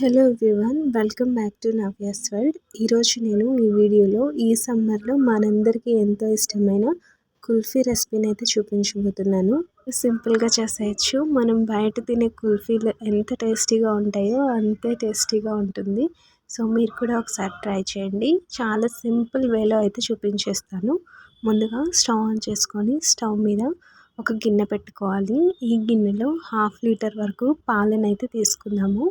Hello everyone welcome back to Navya's world ఈరోజు నేను ఈ వీడియోలో ఈ సమ్మర్లో మనందరికీ ఎంతో ఇష్టమైన కుల్ఫీ రెసిపీని అయితే చూపించబోతున్నాను. సింపుల్గా చేసేయచ్చు. మనం బయట తినే కుల్ఫీలు ఎంత టేస్టీగా ఉంటాయో అంతే టేస్టీగా ఉంటుంది. సో మీరు కూడా ఒకసారి ట్రై చేయండి. చాలా సింపుల్ వేలో అయితే చూపించేస్తాను. ముందుగా స్టవ్ ఆన్ చేసుకొని స్టవ్ మీద ఒక గిన్నె పెట్టుకోవాలి. ఈ గిన్నెలో హాఫ్ లీటర్ వరకు పాలనైతే తీసుకుందాము.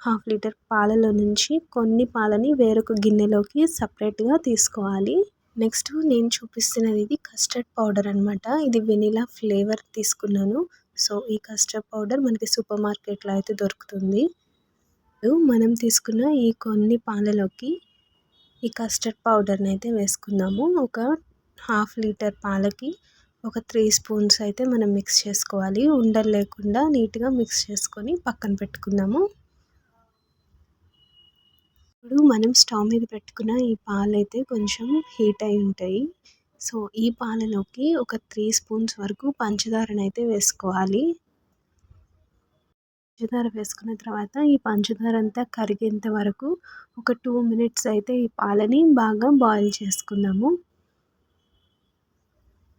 హాఫ్ లీటర్ పాలలో నుంచి కొన్ని పాలని వేరొక గిన్నెలోకి సపరేట్గా తీసుకోవాలి. నెక్స్ట్ నేను చూపిస్తున్నది ఇది కస్టర్డ్ పౌడర్ అనమాట ఇది వెనీలా ఫ్లేవర్ తీసుకున్నాను. సో ఈ కస్టర్డ్ పౌడర్ మనకి సూపర్ మార్కెట్లో అయితే దొరుకుతుంది. మనం తీసుకున్న ఈ కొన్ని పాలలోకి ఈ కస్టర్డ్ పౌడర్ని అయితే వేసుకుందాము. ఒక హాఫ్ లీటర్ పాలకి ఒక త్రీ స్పూన్స్ అయితే మనం మిక్స్ చేసుకోవాలి. ఉండలు లేకుండా నీట్గా మిక్స్ చేసుకొని పక్కన పెట్టుకుందాము. ఇప్పుడు మనం స్టవ్ మీద పెట్టుకున్న ఈ పాలు అయితే కొంచెం హీట్ అయి ఉంటాయి. సో ఈ పాలలోకి ఒక త్రీ స్పూన్స్ వరకు పంచదారను అయితే వేసుకోవాలి. పంచదార వేసుకున్న తర్వాత ఈ పంచదార అంతా కరిగేంత వరకు ఒక టూ మినిట్స్ అయితే ఈ పాలని బాగా బాయిల్ చేసుకుందాము.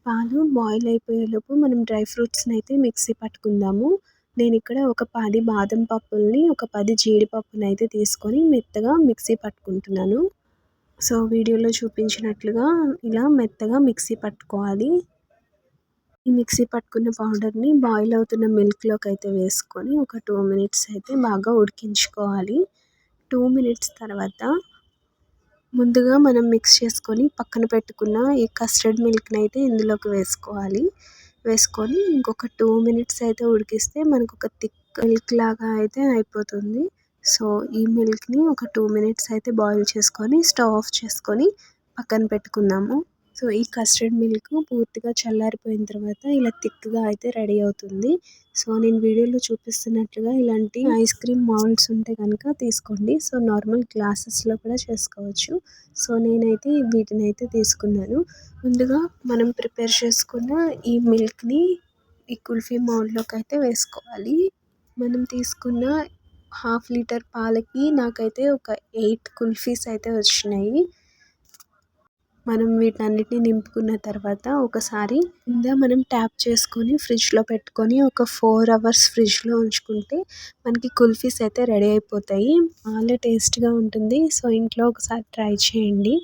పాలు బాయిల్ అయిపోయేలోపు మనం డ్రై ఫ్రూట్స్ని అయితే మిక్సీ పట్టుకుందాము. నేను ఇక్కడ ఒక పది బాదం పప్పుల్ని ఒక పది జీడిపప్పుని అయితే తీసుకొని మెత్తగా మిక్సీ పట్టుకుంటున్నాను. సో వీడియోలో చూపించినట్లుగా ఇలా మెత్తగా మిక్సీ పట్టుకోవాలి. ఈ మిక్సీ పట్టుకున్న పౌడర్ని బాయిల్ అవుతున్న మిల్క్లోకి అయితే వేసుకొని ఒక టూ మినిట్స్ అయితే బాగా ఉడికించుకోవాలి. టూ మినిట్స్ తర్వాత ముందుగా మనం మిక్స్ చేసుకొని పక్కన పెట్టుకున్న ఈ కస్టర్డ్ మిల్క్ని అయితే ఇందులోకి వేసుకోవాలి. వేసుకొని ఇంకొక టూ మినిట్స్ అయితే ఉడికిస్తే మనకు ఒక థిక్ మిల్క్ లాగా అయితే అయిపోతుంది. సో ఈ మిల్క్ని ఒక టూ మినిట్స్ అయితే బాయిల్ చేసుకొని స్టవ్ ఆఫ్ చేసుకొని పక్కన పెట్టుకుందాము. సో ఈ కస్టర్డ్ మిల్క్ పూర్తిగా చల్లారిపోయిన తర్వాత ఇలా థిక్గా అయితే రెడీ అవుతుంది. సో నేను వీడియోలో చూపిస్తున్నట్లుగా ఇలాంటి ఐస్ క్రీమ్ మౌల్డ్స్ ఉంటే కనుక తీసుకోండి. సో నార్మల్ గ్లాసెస్లో కూడా చేసుకోవచ్చు. సో నేనైతే వీటిని అయితే తీసుకున్నాను. ముందుగా మనం ప్రిపేర్ చేసుకున్న ఈ మిల్క్ని ఈ కుల్ఫీ మౌల్డ్లోకి అయితే వేసుకోవాలి. మనం తీసుకున్న హాఫ్ లీటర్ పాలకి నాకైతే ఒక ఎయిట్ కుల్ఫీస్ అయితే వచ్చినాయి. మనం వీటన్నిటిని నింపుకున్న తర్వాత ఒకసారి కింద మనం ట్యాప్ చేసుకొని ఫ్రిడ్జ్లో పెట్టుకొని ఒక ఫోర్ అవర్స్ ఫ్రిడ్జ్లో ఉంచుకుంటే మనకి కుల్ఫీస్ అయితే రెడీ అయిపోతాయి. చాలా టేస్ట్గా ఉంటుంది. సో ఇంట్లో ఒకసారి ట్రై చేయండి.